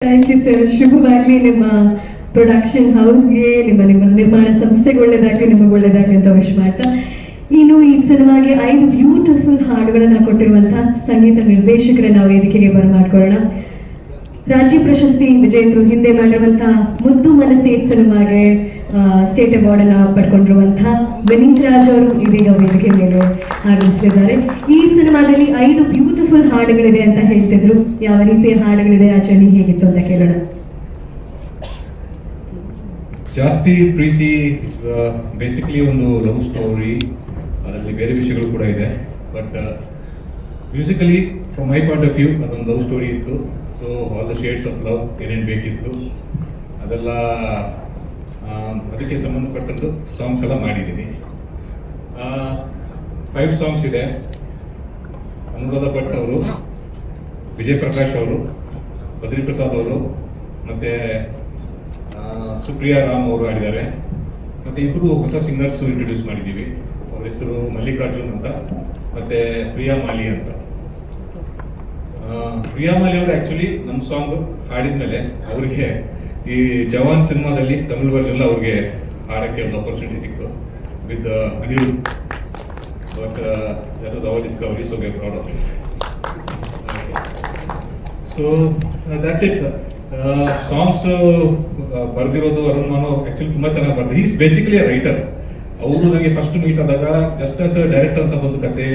Thank you sir ಶುಭವಾಗ್ಲಿ ನಿಮ್ಮ production ಹೌಸ್ಗೆ ನಿಮ್ಮ ನಿಮ್ಮ ನಿರ್ಮಾಣ ಸಂಸ್ಥೆಗೆ ಒಳ್ಳೇದಾಗ್ಲಿ, ನಿಮಗೆ ಒಳ್ಳೇದಾಗ್ಲಿ ಅಂತ ವಿಶ್ ಮಾಡ್ತಾ. ಇನ್ನು ಈ ಸಿನಿಮಾಗೆ ಐದು ಬ್ಯೂಟಿಫುಲ್ ಹಾಡುಗಳನ್ನ ಕೊಟ್ಟಿರುವಂತಹ ಸಂಗೀತ ನಿರ್ದೇಶಕರ ನಾವು ವೇದಿಕೆಗೆ ಬರಮಾಡ್ಕೊಳ್ಳೋಣ ರಾಜ್ಯ ಪ್ರಶಸ್ತಿ ವಿಜೇತರು ಹಿಂದೆ ಮಾಡಿರುವಂತಹ ಮುದ್ದು ಮನಸ್ಸೇ ಸಿನಿಮಾಗೆ ಸ್ಟೇಟ್ ಅವಾರ್ಡ್ ಅನ್ನ ಪಡ್ಕೊಂಡಿರುವಂತಹ ವಿನೀತ್ ರಾಜ್ ಅವರು ಇದೀಗ ವೇದಿಕೆ ಮೇಲೆ ಆಗಮಿಸಲಿದ್ದಾರೆ ಈ ಸಿನಿಮಾದಲ್ಲಿ ಐದು ಬ್ಯೂಟಿಫುಲ್ ಹಾಡುಗಳಿದೆ ಅಂತ ಹೇಳ್ತಿದ್ರು. ಯಾವ ರೀತಿಯ ಹಾಡುಗಳಿದೆ ಆ ಹೇಗಿತ್ತು ಅಂತ ಕೇಳೋಣ. ಜಾಸ್ತಿ ಪ್ರೀತಿ ಬೇಸಿಕಲಿ ಒಂದು ಲವ್ ಸ್ಟೋರಿ ಅದರಲ್ಲಿ ಬೇರೆ ವಿಷಯಗಳು ಕೂಡ ಇದೆ. But musically from my point of view ಅದೊಂದು ಲವ್ ಸ್ಟೋರಿ ಇತ್ತು. So all the shades of love ಏನೇನು ಬೇಕಿತ್ತು, ಅದೆಲ್ಲ ಅದಕ್ಕೆ ಸಂಬಂಧಪಟ್ಟದ್ದು ಸಾಂಗ್ಸ್ ಎಲ್ಲ ಮಾಡಿದ್ದೀನಿ. ಫೈವ್ ಸಾಂಗ್ಸ್ ಇದೆ. ಅನುರಾಧ ಭಟ್ ಅವರು ವಿಜಯ್ ಪ್ರಕಾಶ್ ಅವರು ಬದ್ರಿ ಪ್ರಸಾದ್ ಅವರು, ಮತ್ತೆ ಸುಪ್ರಿಯಾ ರಾಮ್ ಅವರು ಆಡಿದ್ದಾರೆ ಮತ್ತೆ ಇಬ್ಬರು ಹೊಸ ಸಿಂಗರ್ಸ್ ಇಂಟ್ರೊಡ್ಯೂಸ್ ಮಾಡಿದ್ದೀವಿ. ಅವ್ರ ಹೆಸರು ಮಲ್ಲಿಕಾರ್ಜುನ್ ಅಂತ, ಮತ್ತೆ ಪ್ರಿಯಾ ಮಾಲಿ ಅಂತ. ಪ್ರಿಯಾ ಮಾಲಿ ಅವರು ಆ್ಯಕ್ಚುಲಿ ನಮ್ಮ ಸಾಂಗ್ ಹಾಡಿದ್ಮೇಲೆ ಅವ್ರಿಗೆ ಈ ಜವಾನ್ ಸಿನಿಮಾದಲ್ಲಿ ತಮಿಳು ವರ್ಷನ್ ಅವ್ರಿಗೆ ಹಾಡಕ್ಕೆ ಒಂದು ಅಪರ್ಚುನಿಟಿ ಸಿಕ್ತು with Anirudh. But that was our discovery so we proud of so that's it songs ಬರೆದಿರೋದು Arun ಮಾನು actually ತುಂಬಾ ಚೆನ್ನಾಗಿ ಬರ್ದು. ಈಸ್ ಬೇಸಿಕಲಿ ರೈಟರ್ ಅವರು ನನಗೆ ಫಸ್ಟ್ ಮೀಟ್ ಆದಾಗ ಜಸ್ಟ್ ಆಸ್ ಡೈರೆಕ್ಟರ್ ಅಂತ ಬಂದು ಕತೆ,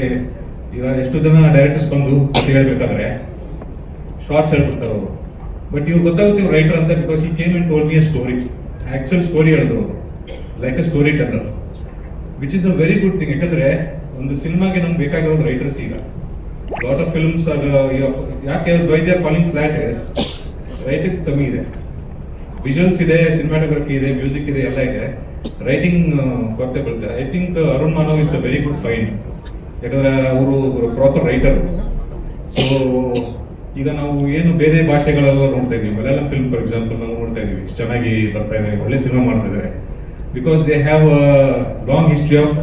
ಈಗ ಎಷ್ಟು ಜನ ಡೈರೆಕ್ಟರ್ಸ್ ಬಂದು ಕತೆ ಹೇಳ್ಬೇಕಾದ್ರೆ ಶಾರ್ಟ್ಸ್ ಹೇಳ್ಬಿಡ್ತಾರೆ ಅವರು. ಬಟ್ ಇವ್ರು ಗೊತ್ತಾಗುತ್ತೆ ರೈಟರ್ ಅಂತ because he came and told me a story actual story ಹೇಳಿದ್ರು ಅವರು. Like a story teller which is a very good thing ಯಾಕಂದ್ರೆ ಒಂದು ಸಿನಿಮಾಗೆ ನಮ್ಗೆ ಬೇಕಾಗಿರೋದು ರೈಟರ್ಸ್ ಈಗ. ಲಾಟ್ ಆಫ್ ಫಿಲ್ಮ್ಸ್ ಅದು ಯಾಕೆ by they calling flat writing ಕಮ್ಮಿ ಇದೆ. ವಿಜುವಲ್ಸ್ ಇದೆ ಸಿನಿಮಾಟೋಗ್ರಫಿ ಇದೆ ಮ್ಯೂಸಿಕ್ ಇದೆ, ಎಲ್ಲ ಇದೆ. ರೈಟಿಂಗ್ ಕೊರತೆ ಬರುತ್ತೆ I think Arun Manav is a very good fine ಯಾಕಂದ್ರೆ ಅವರು ಪ್ರಾಪರ್ ರೈಟರ್ ಸೊ ಈಗ ನಾವು ಏನು ಬೇರೆ ಭಾಷೆಗಳೆಲ್ಲ ನೋಡ್ತಾ ಇದೀವಿ ಮಲಯಾಳಂ ಫಿಲ್ಮ್ ಫಾರ್ ಎಕ್ಸಾಂಪಲ್ ನಾವು ನೋಡ್ತಾ ಇದೀವಿ ಚೆನ್ನಾಗಿ ಬರ್ತಾ ಇದೆ, ಒಳ್ಳೆ ಸಿನಿಮಾ ಮಾಡ್ತಾ ಇದ್ದಾರೆ. Because they have long history of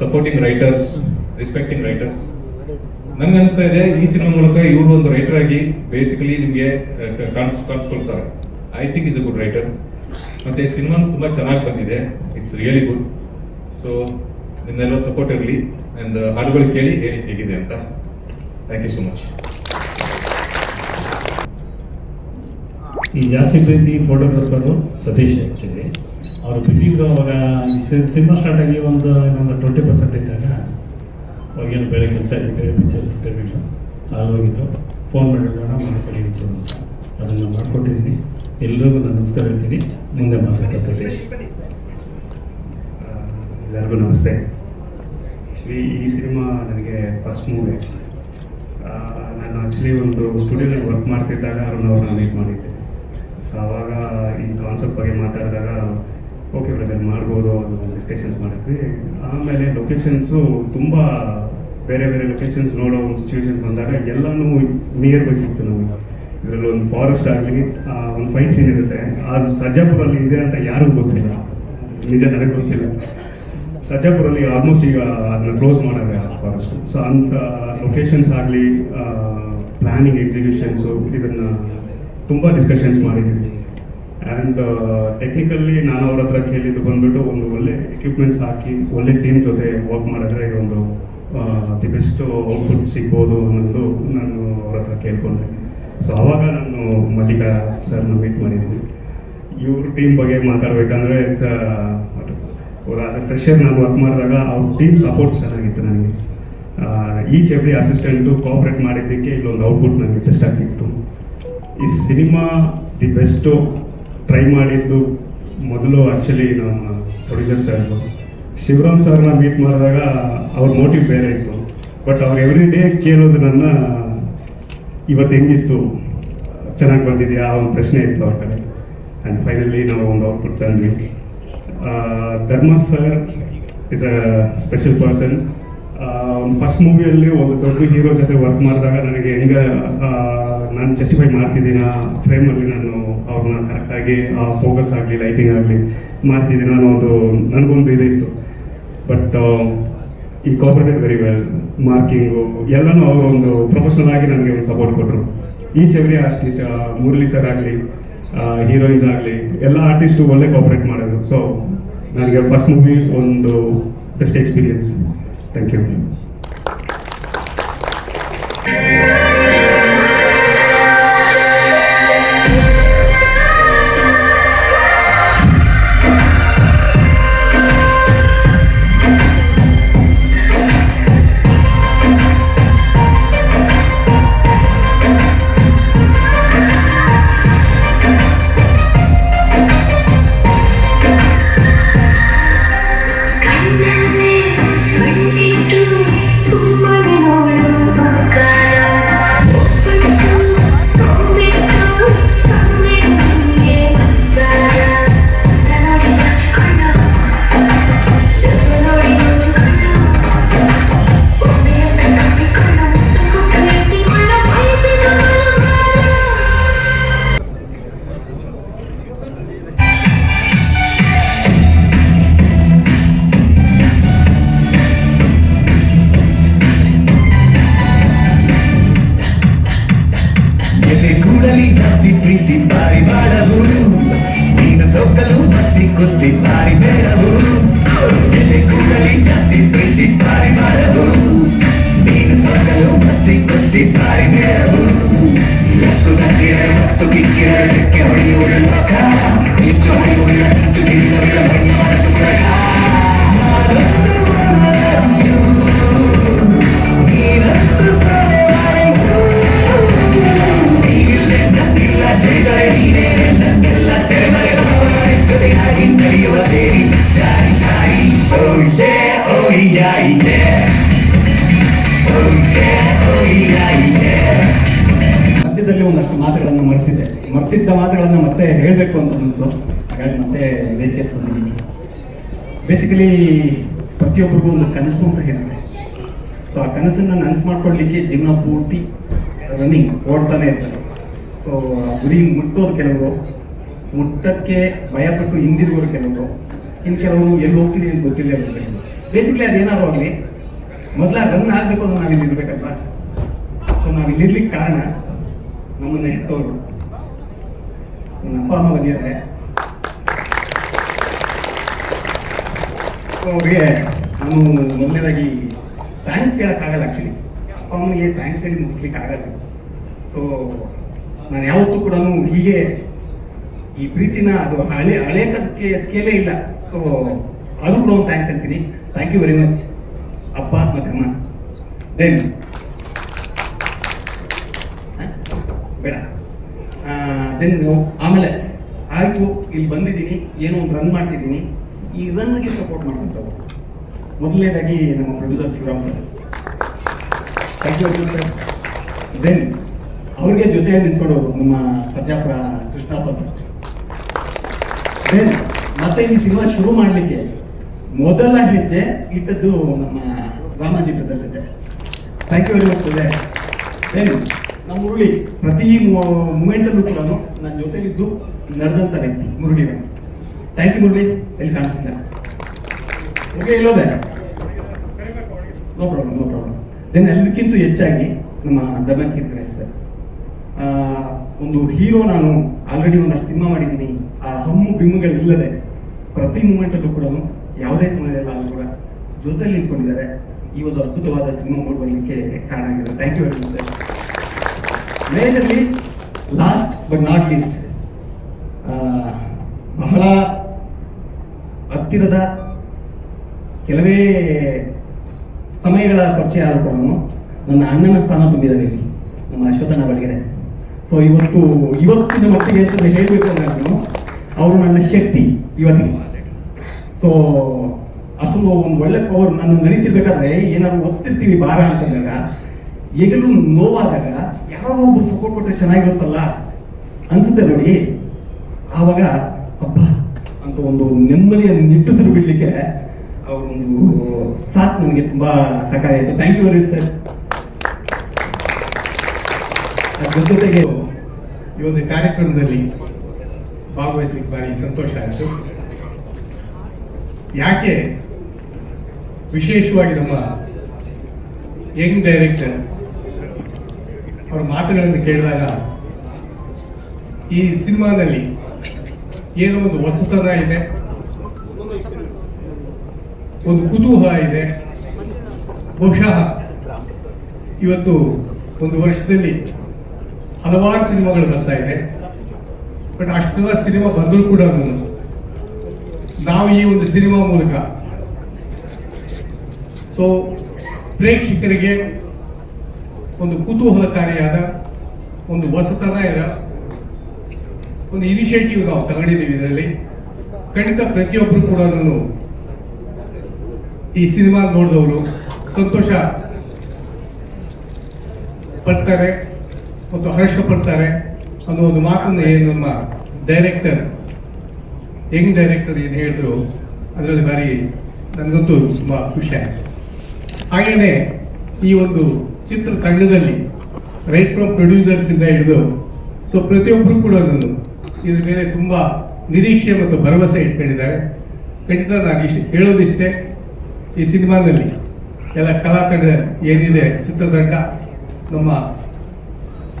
supporting writers respecting writers ನನ್ಗೆ ಅನಿಸ್ತಾ ಇದೆ, ಈ ಸಿನಿಮಾ ಮೂಲಕ ಇವರು ಒಂದು ರೈಟರ್ ಆಗಿ ಬೇಸಿಕಲಿ ನಿಮಗೆ ಕಾಣಿಸ್ಕೊಳ್ತಾರೆ. I think is a good writer ಮತ್ತೆ ಸಿನಿಮಾ ತುಂಬಾ ಚೆನ್ನಾಗಿ ಬಂದಿದೆ. ಇಟ್ಸ್ ರಿಯಲಿ ಗುಡ್ ಸೊ ನಿಮ್ಮೆಲ್ಲ ಸಪೋರ್ಟ್ ಇರಲಿ. ಅಂಡ್ ಹಾಡುಗಳು ಕೇಳಿ ಹೇಳಿ ಹೇಗಿದೆ ಅಂತ. ಥ್ಯಾಂಕ್ ಯು ಸೊ ಮಚ್ ಈ ಜಾಸ್ತಿ ಪ್ರೀತಿ ಫೋಟೋಗ್ರಾಫರು ಸತೀಶ್ ಆ್ಯಕ್ಚುಲಿ ಅವರು ಬಿಸಿ ಇದ್ರು ಅವಾಗ ಈ ಸಿನಿಮಾ ಸ್ಟಾರ್ಟ್ ಆಗಿ ಒಂದು ಇನ್ನೊಂದು ಟ್ವೆಂಟಿ ಪರ್ಸೆಂಟ್ ಇದ್ದಾಗ ಅವಾಗೇನು ಬೇರೆ ಕೆಲಸ ಇದ್ದರೆ ಪಿಕ್ಚರ್ ಇಂಟರ್ವ್ಯೂ ಅಲ್ಲಿ ಹೋಗಿದ್ದು ಫೋನ್ ಮಾಡಿದ್ರು ಮಾಡ್ಕೊಳ್ಳಿ ಅಂತ. ಅದನ್ನು ಮಾಡಿಕೊಟ್ಟಿದ್ದೀನಿ. ಎಲ್ರಿಗೂ ನಾನು ನಮಸ್ಕಾರ ಹೇಳ್ತೀನಿ. ಮುಂದೆ ಮಾತಾಡ್ತಾ ಸತೀಶ್. ಎಲ್ಲರಿಗೂ ನಮಸ್ತೆ. ಆ್ಯಕ್ಚುಲಿ ಈ ಸಿನಿಮಾ ನನಗೆ ಫಸ್ಟ್ ಮೂವಿ ನಾನು ಆ್ಯಕ್ಚುಲಿ ಒಂದು ಸ್ಟುಡಿಯೋದಲ್ಲಿ ವರ್ಕ್ ಮಾಡ್ತಿದ್ದಾಗ ಅವ್ರನ್ನ ಅವ್ರನ್ನ ಮೀಟ್ ಮಾಡಿದ್ದೆ. ಸೊ ಅವಾಗ ಈ ಕಾನ್ಸೆಪ್ಟ್ ಬಗ್ಗೆ ಮಾತಾಡಿದಾಗ ಓಕೆ ಬ್ರದರ್ ಮಾಡ್ಬೋದು ಅನ್ನೋ ಡಿಸ್ಕಷನ್ಸ್ ಮಾಡಿದ್ವಿ. ಆಮೇಲೆ ಲೊಕೇಶನ್ಸು ತುಂಬ ಬೇರೆ ಬೇರೆ ಲೊಕೇಶನ್ಸ್ ನೋಡೋ ಒಂದು ಸಿಚುವೇಶನ್ಸ್ ಬಂದಾಗ ಎಲ್ಲನೂ ನಿಯರ್ ಬೈ ಸಿಕ್ತು ನಮಗೆ. ಇದರಲ್ಲಿ ಒಂದು ಫಾರೆಸ್ಟ್ ಆಗಲಿ ಒಂದು ಫೈಟ್ ಸೀನ್ ಇರುತ್ತೆ. ಅದು ಸಜ್ಜಾಪುರಲ್ಲಿ ಇದೆ ಅಂತ ಯಾರಿಗೂ ಗೊತ್ತಿಲ್ಲ. ನಿಜ ನನಗೆ ಗೊತ್ತಿಲ್ಲ. ಸಜ್ಜಾಪುರಲ್ಲಿ ಆಲ್ಮೋಸ್ಟ್ ಈಗ ಅದನ್ನ ಕ್ಲೋಸ್ ಮಾಡೋದೇ ಆ ಫಾರೆಸ್ಟ್ ಸೊ ಅಂಥ ಲೊಕೇಶನ್ಸ್ ಆಗಲಿ ಪ್ಲಾನಿಂಗ್ ಎಕ್ಸಿಕ್ಯೂಷನ್ಸು ಇದನ್ನ ತುಂಬ ಡಿಸ್ಕಷನ್ಸ್ ಮಾಡಿದ್ದೀವಿ ಆ್ಯಂಡ್ ಟೆಕ್ನಿಕಲ್ಲಿ ನಾನು ಅವ್ರ ಹತ್ರ ಕೇಳಿದ್ದು ಬಂದ್ಬಿಟ್ಟು ಒಂದು ಒಳ್ಳೆ ಎಕ್ವಿಪ್ಮೆಂಟ್ಸ್ ಹಾಕಿ, ಒಳ್ಳೆ ಟೀಮ್ ಜೊತೆ ವರ್ಕ್ ಮಾಡಿದ್ರೆ ಇದೊಂದು ದಿ ಬೆಸ್ಟ್ ಔಟ್ಪುಟ್ ಸಿಗ್ಬೋದು ಅನ್ನೋದು ನಾನು ಅವ್ರ ಹತ್ರ ಕೇಳ್ಕೊಂಡೆ. ಸೊ ಆವಾಗ ನಾನು ಮಲ್ಲಿಕಾ ಸರ್ನ ಮೀಟ್ ಮಾಡಿದ್ದೀನಿ ಇವ್ರ ಟೀಮ್ ಬಗ್ಗೆ ಮಾತಾಡಬೇಕಂದ್ರೆ ಇಟ್ಸ್ ಅವ್ರ ಆಸ್ ಎ ಫ್ರೆಶರ್ ನಾನು ವರ್ಕ್ ಮಾಡಿದಾಗ ಅವ್ರ ಟೀಮ್ ಸಪೋರ್ಟ್ ಚೆನ್ನಾಗಿತ್ತು ನನಗೆ. ಈಚ್ ಎವ್ರಿ ಅಸಿಸ್ಟೆಂಟು ಕೋಆಪ್ರೇಟ್ ಮಾಡಿದ್ದಕ್ಕೆ ಇಲ್ಲೊಂದು ಔಟ್ಪುಟ್ ನನಗೆ ಬೆಸ್ಟಾಗಿ ಸಿಕ್ತು. ಈ ಸಿನಿಮಾ ದಿ ಬೆಸ್ಟು ಟ್ರೈ ಮಾಡಿದ್ದು ಮೊದಲು ಆ್ಯಕ್ಚುಲಿ ನಮ್ಮ ಪ್ರೊಡ್ಯೂಸರ್ ಸರ್ಸು ಶಿವರಾಮ್ ಸರ್ನ ಮೀಟ್ ಮಾಡಿದಾಗ ಅವ್ರ ಮೋಟಿವ್ ಬೇರೆ ಇತ್ತು. ಬಟ್ ಅವ್ರು ಎವ್ರಿ ಡೇ ಕೇಳೋದು ನನ್ನ, ಇವತ್ತು ಹೆಂಗಿತ್ತು? ಚೆನ್ನಾಗಿ ಬಂದಿದೆಯಾ? ಆ ಒಂದು ಪ್ರಶ್ನೆ ಇತ್ತು ಅವ್ರ ಕಡೆ. ಆ್ಯಂಡ್ ಫೈನಲಿ ನಾವು ಒಂದು output ತಂದ್ವಿ. Dharma sir is a special person first ಮೂವಿಯಲ್ಲಿ ಒಂದು ದೊಡ್ಡ ಹೀರೋ ಜೊತೆ ವರ್ಕ್ ಮಾಡಿದಾಗ ನನಗೆ ಹೆಂಗೆ ನಾನು ಜಸ್ಟಿಫೈ ಮಾಡ್ತಿದ್ದೀನ ಫ್ರೇಮಲ್ಲಿ ನಾನು ಅವ್ರನ್ನ ಕರೆಕ್ಟಾಗಿ ಫೋಕಸ್ ಆಗಲಿ ಲೈಟಿಂಗ್ ಆಗಲಿ ಮಾಡ್ತಿದ್ದೀನಿ ಅನ್ನೋ ಒಂದು ನನಗೊಂದು ಇದಿತ್ತು. ಬಟ್ ಈ ಕೋಪರೇಟೆಡ್ ವೆರಿ ವೆಲ್ ಮಾರ್ಕಿಂಗು ಎಲ್ಲನೂ ಅವರು ಒಂದು ಪ್ರೊಫೆಷನಲ್ ಆಗಿ ನನಗೆ ಒಂದು ಸಪೋರ್ಟ್ ಕೊಟ್ಟರು each every artist Murali sir ಆಗಲಿ ಹೀರೋಯಿನ್ಸ್ ಆಗಲಿ, ಎಲ್ಲ ಆರ್ಟಿಸ್ಟು ಒಳ್ಳೆ ಕೋಪರೇಟ್ ಮಾಡೋದು ಸೊ ನನಗೆ ಫಸ್ಟ್ ಮೂವಿ ಒಂದು ಬೆಸ್ಟ್ ಎಕ್ಸ್ಪೀರಿಯನ್ಸ್ ಥ್ಯಾಂಕ್ ಯು ఆడవు దీని సొక్కలు మస్తి కుస్తి పారి బేడవు. ఎది కూడలి జాస్తి ప్రీతి పారి మారవు దీని సొక్కలు మస్తి కుస్తి పారి బేడవు. ఎత్తు దగ్గర మస్తు కిక్కిర ఎక్కెవడి ఉడక ఇచ్చోడి ఉడ సత్తు కింద మనసు కూడా ಮಾತುಗಳನ್ನು ಮರೆತಿದ್ದೆ. ಮರ್ತಿದ್ದ ಮಾತುಗಳನ್ನು ಮತ್ತೆ ಹೇಳಬೇಕು ಅಂತ ಅನ್ನಿಸ್ತು ಹಾಗಾಗಿ ಮತ್ತೆ ವೇದಿಕೆ ಬಂದಿದ್ದೀನಿ. ಬೇಸಿಕಲಿ ಪ್ರತಿಯೊಬ್ಬರಿಗೂ ಒಂದು ಕನಸು ಅಂತ ಇರುತ್ತೆ ಸೊ ಆ ಕನಸನ್ನು ನನಸು ಮಾಡ್ಕೊಳ್ಳಿಕ್ಕೆ ಜೀವನ ಪೂರ್ತಿ ರನ್ನಿಂಗ್ ಓಡ್ತಾನೆ ಇರ್ತಾರೆ. ಸೊ ಗುರಿ ಮುಟ್ಟೋದು ಕೆಲವರು. ಮುಟ್ಟಕ್ಕೆ ಭಯಪಟ್ಟು ಹಿಂದಿರುವವರು ಕೆಲವರು. ಇನ್ನು ಕೆಲವರು ಎಲ್ಲಿ ಹೋಗ್ತಿದೆ ಅಂತ ಗೊತ್ತಿಲ್ಲ ಬೇಸಿಕಲಿ ಅದೇನಾದ್ರು ಆಗಲಿ, ಮೊದಲ ರನ್ ಆಗಬೇಕು ಅಂದ್ರೆ ನಾವಿಲ್ಲಿ ಇರ್ಬೇಕಲ್ವಾ? ಸೊ ನಾವು ಇಲ್ಲಿರ್ಲಿಕ್ಕೆ ಕಾರಣ ನಮ್ಮನ್ನ ಹೆತ್ತವರು ನನ್ನ ಅಪ್ಪ ಅಮ್ಮ ಬಂದಿದ್ದಾರೆ ಅವ್ರಿಗೆ ನಾನು ಮೊದಲನೇದಾಗಿ ಥ್ಯಾಂಕ್ಸ್ ಹೇಳೋಕ್ಕಾಗಲ್ಲ ಆ್ಯಕ್ಚುಲಿ ಅಪ್ಪ ಅಮ್ಮನಿಗೆ ಥ್ಯಾಂಕ್ಸ್ ಹೇಳಿ ಮುಗಿಸ್ಲಿಕ್ಕೆ ಆಗಲ್ಲ ಸೊ ನಾನು ಯಾವತ್ತೂ ಕೂಡ ಹೀಗೆ ಈ ಪ್ರೀತಿನ ಅದು ಹಳೆ ಹಳೆಯೋದಕ್ಕೆ ಸ್ಕೇಲೇ ಇಲ್ಲ ಸೊ ಅದು ಕೂಡ ಒಂದು ಥ್ಯಾಂಕ್ಸ್ ಹೇಳ್ತೀನಿ ಥ್ಯಾಂಕ್ ಯು ವೆರಿ ಮಚ್ ಅಪ್ಪ ಮತ್ತೆ ಅಮ್ಮ ದೆನ್ ದೆನ್ ಆಮೇಲೆ ಆಯಿತು, ಇಲ್ಲಿ ಬಂದಿದ್ದೀನಿ, ಏನೋ ಒಂದು ರನ್ ಮಾಡ್ತಿದ್ದೀನಿ. ಈ ರನ್ಗೆ ಸಪೋರ್ಟ್ ಮಾಡ್ಕೊಂತವು ಮೊದಲನೇದಾಗಿ ನಮ್ಮ producer Shivaram sir thank you sir then ಅವ್ರಿಗೆ ಜೊತೆಯಾಗಿ ನಿಂತ್ಕೊಡೋರು ನಮ್ಮ ಸರ್ಜಾಪುರ ಕೃಷ್ಣಪ್ಪ ಸರ್ ದೆನ್ ಮತ್ತೆ ಈ ಸಿನಿಮಾ ಶುರು ಮಾಡಲಿಕ್ಕೆ ಮೊದಲ ಹೆಜ್ಜೆ ಇಟ್ಟದ್ದು ನಮ್ಮ ರಾಮಾಜಿ ಬ್ರದರ್ ಜೊತೆ. Thank you very much then ನಮ್ಮ ಮುರುಳಿ ಪ್ರತಿ ಮೂಮೆಂಟಲ್ಲೂ ಕೂಡ ನನ್ನ ಜೊತೆಲಿದ್ದು ನಡೆದಂಥ ವ್ಯಕ್ತಿ, ಮುರುಳಿ ಥ್ಯಾಂಕ್ ಯು ಮುರುಳಿ. ಎಲ್ಲಿ ಕಾಣಿಸ್ತಿಲ್ಲ? Okay ಇಲ್ಲೋದೆ no problem no problem then ಎಲ್ಲಕ್ಕಿಂತ ಹೆಚ್ಚಾಗಿ ನಮ್ಮ ದಮನ್ ಕೀರ್ತನೆ ಸರ್. ಒಂದು ಹೀರೋ ನಾನು ಆಲ್ರೆಡಿ ಒಂದು ಸಿನಿಮಾ ಮಾಡಿದ್ದೀನಿ. ಆ ಹಮ್ಮು ಬಿಮ್ಮುಗಳಿಲ್ಲದೆ ಪ್ರತಿ ಮೂಮೆಂಟಲ್ಲೂ ಕೂಡ ಯಾವುದೇ ಸಮಯದಲ್ಲಾದ್ರೂ ಕೂಡ ಜೊತೆಲಿ ನಿಂತ್ಕೊಂಡಿದ್ದಾರೆ. ಈ ಒಂದು ಅದ್ಭುತವಾದ ಸಿನಿಮಾ ಮೂಡ್ ಕಾರಣ ಆಗಿದೆ thank you very much sir majorly last but not least ಬಹಳ ಹತ್ತಿರದ ಕೆಲವೇ ಸಮಯಗಳ ಪರಿಚಯ ಆದರೂ ಕೂಡ ನನ್ನ ಅಣ್ಣನ ಸ್ಥಾನ ತುಂಬಿದ್ದಾರೆ ಇಲ್ಲಿ, ನಮ್ಮ ಅಶ್ವಥನ ಬಳಿಗೆ. ಸೊ ಇವತ್ತು, ಇವತ್ತಿನ ಮಟ್ಟಿಗೆ ಅಂತ ಹೇಳಬೇಕು ಅಂದ್ರೆ ನಾನು, ಅವರು ನನ್ನ ಶಕ್ತಿ ಇವತ್ತಿನ. ಸೊ ಅಷ್ಟು ಒಂದು ಒಳ್ಳೆ ಪವರ್ ನಾನು ನಡೀತಿರ್ಬೇಕಾದ್ರೆ ಏನಾದ್ರು ಒತ್ತಿರ್ತೀವಿ ಭಾರ ಅಂತಂದಾಗ ಎಗಲು ನೋವಾದಾಗ ಯಾರೋ ಒಬ್ರು ಸಪೋರ್ಟ್ ಕೊಟ್ಟರೆ ಚೆನ್ನಾಗಿರುತ್ತಲ್ಲ ಅನ್ಸುತ್ತೆ ನೋಡಿ. ಆವಾಗ ಹಬ್ಬ ಅಂತ ಒಂದು ನೆಮ್ಮದಿಯ ನಿಟ್ಟುಸಿರು ಬಿಡ್ಲಿಕ್ಕೆ ಅವ್ರ ಒಂದು ಸಾಥ್ ನನಗೆ ತುಂಬಾ ಸಹಕಾರಿ ಆಯ್ತು. ಥ್ಯಾಂಕ್ ಯು ವೆರಿ ಸರ್ ಅದ್ರ ಜೊತೆಗೆ ಈ ಒಂದು ಕಾರ್ಯಕ್ರಮದಲ್ಲಿ ಭಾಗವಹಿಸ್ಲಿಕ್ಕೆ ಭಾರಿ ಸಂತೋಷ ಆಯಿತು. ಯಾಕೆ ವಿಶೇಷವಾಗಿ ನಮ್ಮ ಯಂಗ್ ಡೈರೆಕ್ಟರ್ ಅವರ ಮಾತುಗಳನ್ನು ಕೇಳಿದಾಗ, ಈ ಸಿನಿಮಾದಲ್ಲಿ ಏನೋ ಒಂದು ಹೊಸತನ ಇದೆ, ಒಂದು ಕುತೂಹಲ ಇದೆ. ಬಹುಶಃ ಇವತ್ತು ಒಂದು ವರ್ಷದಲ್ಲಿ ಹಲವಾರು ಸಿನಿಮಾಗಳು ಬರ್ತಾ ಇದೆ. ಬಟ್ ಅಷ್ಟೆಲ್ಲ ಸಿನಿಮಾ ಬಂದರೂ ಕೂಡ ನಾವು ಈ ಒಂದು ಸಿನಿಮಾ ಮೂಲಕ, ಸೊ ಪ್ರೇಕ್ಷಕರಿಗೆ ಒಂದು ಕುತೂಹಲಕಾರಿಯಾದ ಒಂದು ಹೊಸತನ ಇರ ಒಂದು ಇನಿಷಿಯೇಟಿವ್ ನಾವು ತಗೊಂಡಿದ್ದೀವಿ ಇದರಲ್ಲಿ. ಖಂಡಿತ ಪ್ರತಿಯೊಬ್ಬರು ಕೂಡ ಈ ಸಿನಿಮಾ ನೋಡಿದವರು ಸಂತೋಷ ಪಡ್ತಾರೆ ಮತ್ತು ಹರ್ಷ ಪಡ್ತಾರೆ ಅನ್ನೋ ಒಂದು ಮಾತನ್ನು ಏನು ನಮ್ಮ ಡೈರೆಕ್ಟರ್ ಯಂಗ್ ಡೈರೆಕ್ಟರ್ ಏನು ಹೇಳಿದ್ರು ಅದರಲ್ಲಿ ಬಾರಿ ನನಗಂತೂ ತುಂಬ ಖುಷಿ ಆಯಿತು. ಹಾಗೇನೆ ಈ ಒಂದು ಚಿತ್ರ ತಂಡದಲ್ಲಿ ರೈಟ್ ಫ್ರಮ್ ಪ್ರೊಡ್ಯೂಸರ್ಸ್ ಇಂದ ಹಿಡಿದು ಸೊ ಪ್ರತಿಯೊಬ್ಬರು ಕೂಡ ಅದನ್ನು ಇದ್ರ ಮೇಲೆ ತುಂಬಾ ನಿರೀಕ್ಷೆ ಮತ್ತು ಭರವಸೆ ಇಟ್ಕೊಂಡಿದ್ದಾರೆ. ಖಂಡಿತ ನಾನು ಇಷ್ಟು ಹೇಳೋದಿಷ್ಟೇ, ಈ ಸಿನಿಮಾದಲ್ಲಿ ಎಲ್ಲ ಕಲಾ ತಂಡ ಏನಿದೆ, ಚಿತ್ರತಂಡ, ನಮ್ಮ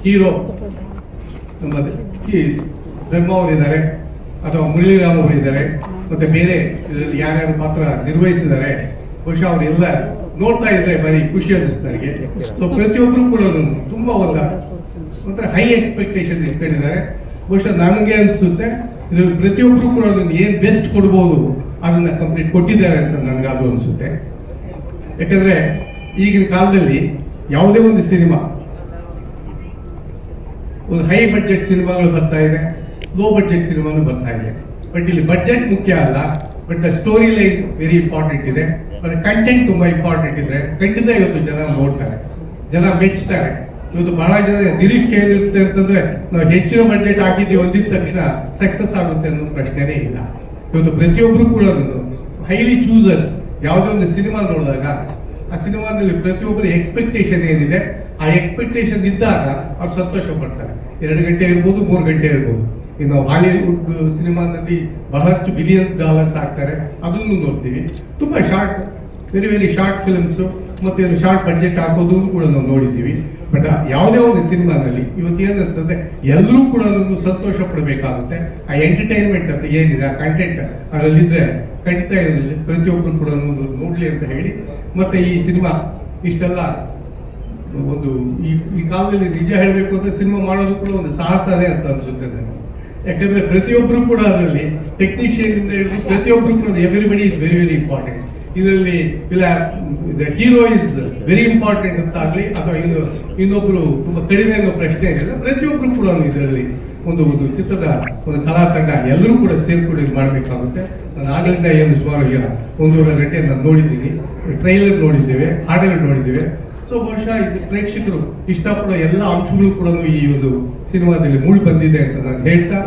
ಹೀರೋ ನಮ್ಮ ಬ್ರಹ್ಮ ಅವರಿದ್ದಾರೆ, ಅಥವಾ ಮುರಳಿರಾಮ್ ಅವರಿದ್ದಾರೆ, ಮತ್ತೆ ಬೇರೆ ಇದರಲ್ಲಿ ಯಾರ್ಯಾರು ಪಾತ್ರ ನಿರ್ವಹಿಸಿದ್ದಾರೆ, ಬಹುಶಃ ಅವರೆಲ್ಲ ನೋಡ್ತಾ ಇದ್ರೆ ಬರೀ ಖುಷಿ ಅನಿಸ್ತು ನನಗೆ ಸೊ ಪ್ರತಿಯೊಬ್ಬರು ಕೂಡ ತುಂಬಾ ಒಂದ ಒಂಥರ ಹೈ ಎಕ್ಸ್ಪೆಕ್ಟೇಷನ್ ಇಟ್ಕೊಂಡಿದ್ದಾರೆ. ಬಹುಶಃ ನನಗೆ ಅನಿಸುತ್ತೆ ಇದರಲ್ಲಿ ಪ್ರತಿಯೊಬ್ಬರು ಕೂಡ ಅದನ್ನು ಏನ್ ಬೆಸ್ಟ್ ಕೊಡ್ಬೋದು ಅದನ್ನ ಕಂಪ್ಲೀಟ್ ಕೊಟ್ಟಿದ್ದಾರೆ ಅಂತ ನನಗಾದ್ರು ಅನಿಸುತ್ತೆ. ಯಾಕಂದ್ರೆ ಈಗಿನ ಕಾಲದಲ್ಲಿ ಯಾವುದೇ ಒಂದು ಸಿನಿಮಾ ಒಂದು ಹೈ ಬಡ್ಜೆಟ್ ಸಿನಿಮಾಗಳು ಬರ್ತಾ ಇದೆ ಲೋ ಬಡ್ಜೆಟ್ ಸಿನಿಮಾನು ಬರ್ತಾ ಇದೆ. ಬಟ್ ಇಲ್ಲಿ ಬಡ್ಜೆಟ್ ಮುಖ್ಯ ಅಲ್ಲ but the story line very important ಇದೆ. ಮತ್ತೆ ಕಂಟೆಂಟ್ ತುಂಬಾ ಇಂಪಾರ್ಟೆಂಟ್ ಇದ್ರೆ ಖಂಡಿತ ಇವತ್ತು ಜನ ನೋಡ್ತಾರೆ. ಜನ ಮೆಚ್ತಾರೆ. ಇವತ್ತು ಬಹಳ ಜನ ನಿರೀಕ್ಷೆ ಏನಿರುತ್ತೆ ಅಂತಂದ್ರೆ ನಾವು ಹೆಚ್ಚಿನ ಬಜೆಟ್ ಹಾಕಿದ್ದೀವಿ ಒಂದಿದ ತಕ್ಷಣ ಸಕ್ಸಸ್ ಆಗುತ್ತೆ ಅನ್ನೋ ಪ್ರಶ್ನೆನೇ ಇಲ್ಲ. ಇವತ್ತು ಪ್ರತಿಯೊಬ್ಬರು ಕೂಡ ಹೈಲಿ ಚೂಸರ್ಸ್ ಯಾವುದೇ ಒಂದು ಸಿನಿಮಾ ನೋಡಿದಾಗ ಆ ಸಿನಿಮಾದಲ್ಲಿ ಪ್ರತಿಯೊಬ್ಬರ ಎಕ್ಸ್ಪೆಕ್ಟೇಷನ್ ಏನಿದೆ? ಆ ಎಕ್ಸ್ಪೆಕ್ಟೇಷನ್ ಇದ್ದಾಗ ಅವ್ರು ಸಂತೋಷ ಪಡ್ತಾರೆ. ಎರಡು ಗಂಟೆ ಇರ್ಬೋದು, ಮೂರು ಗಂಟೆ ಇರ್ಬೋದು. ಇನ್ನು ಹಾಲಿವುಡ್ ಸಿನಿಮಾದಲ್ಲಿ ಬಹಳಷ್ಟು ಬಿಲಿಯನ್ ಡಾಲರ್ಸ್ ಆಗ್ತಾರೆ ಅದನ್ನು ನೋಡ್ತೀವಿ. ತುಂಬಾ short very very short films ಮತ್ತೆ ಶಾರ್ಟ್ ಬಡ್ಜೆಟ್ ಹಾಕೋದು ಕೂಡ ನಾವು ನೋಡಿದ್ದೀವಿ. ಬಟ್ ಯಾವುದೇ ಒಂದು ಸಿನಿಮಾದಲ್ಲಿ ಇವತ್ತು ಏನಂತಂದ್ರೆ ಎಲ್ಲರೂ ಕೂಡ ಸಂತೋಷ ಪಡಬೇಕಾಗುತ್ತೆ. ಆ ಎಂಟರ್ಟೈನ್ಮೆಂಟ್ ಅಂತ ಏನಿದೆ, ಆ ಕಂಟೆಂಟ್ ಅದರಲ್ಲಿದ್ರೆ ಖಂಡಿತ ಇರೋದು ಪ್ರತಿಯೊಬ್ಬರು ಕೂಡ ಒಂದು ನೋಡಲಿ ಅಂತ ಹೇಳಿ. ಮತ್ತೆ ಈ ಸಿನಿಮಾ ಇಷ್ಟೆಲ್ಲ ಒಂದು ಈ ಈ ಕಾಲದಲ್ಲಿ ನಿಜ ಹೇಳಬೇಕು ಅಂದ್ರೆ ಸಿನಿಮಾ ಮಾಡೋದು ಕೂಡ ಒಂದು ಸಾಹಸನೇ ಅಂತ ಅನ್ಸುತ್ತೆ ನನಗೆ. ಯಾಕಂದ್ರೆ ಪ್ರತಿಯೊಬ್ಬರು ಕೂಡ ಅದರಲ್ಲಿ ಟೆಕ್ನಿಷಿಯನ್ ಇಂದ ಹಿಡಿದು ಪ್ರತಿಯೊಬ್ಬರು ಕೂಡ everybody is very very important ಇದರಲ್ಲಿ ಇಲ್ಲ ಹೀರೋ ಇಸ್ ವೆರಿ ಇಂಪಾರ್ಟೆಂಟ್ ಅಂತ ಆಗಲಿ ಅಥವಾ ಇನ್ನು ಇನ್ನೊಬ್ರು ತುಂಬಾ ಕಡಿಮೆ ಅನ್ನೋ ಪ್ರಶ್ನೆ ಇದೆ. ಪ್ರತಿಯೊಬ್ಬರು ಕೂಡ ಇದರಲ್ಲಿ ಒಂದು ಒಂದು ಚಿತ್ರದ ಒಂದು ಕಲಾ ತಂಡ ಎಲ್ಲರೂ ಕೂಡ ಸೇರ್ಕೊಂಡು ಇದು ಮಾಡಬೇಕಾಗುತ್ತೆ. ನಾನು ಆಗಲಿಂದ ಏನು ಸುಮಾರು ಈಗ ಒಂದೂವರೆ ಗಂಟೆ ನಾನು ನೋಡಿದ್ದೀನಿ. ಟ್ರೈಲರ್ ನೋಡಿದ್ದೇವೆ, ಹಾಡುಗಳು ನೋಡಿದ್ದೇವೆ. ಸೊ ಬಹುಶಃ ಇದು ಪ್ರೇಕ್ಷಕರು ಇಷ್ಟಪಡೋ ಎಲ್ಲ ಅಂಶಗಳು ಕೂಡ ಈ ಒಂದು ಸಿನಿಮಾದಲ್ಲಿ ಮೂಡಿ ಬಂದಿದೆ ಅಂತ ನಾನು ಹೇಳ್ತಾ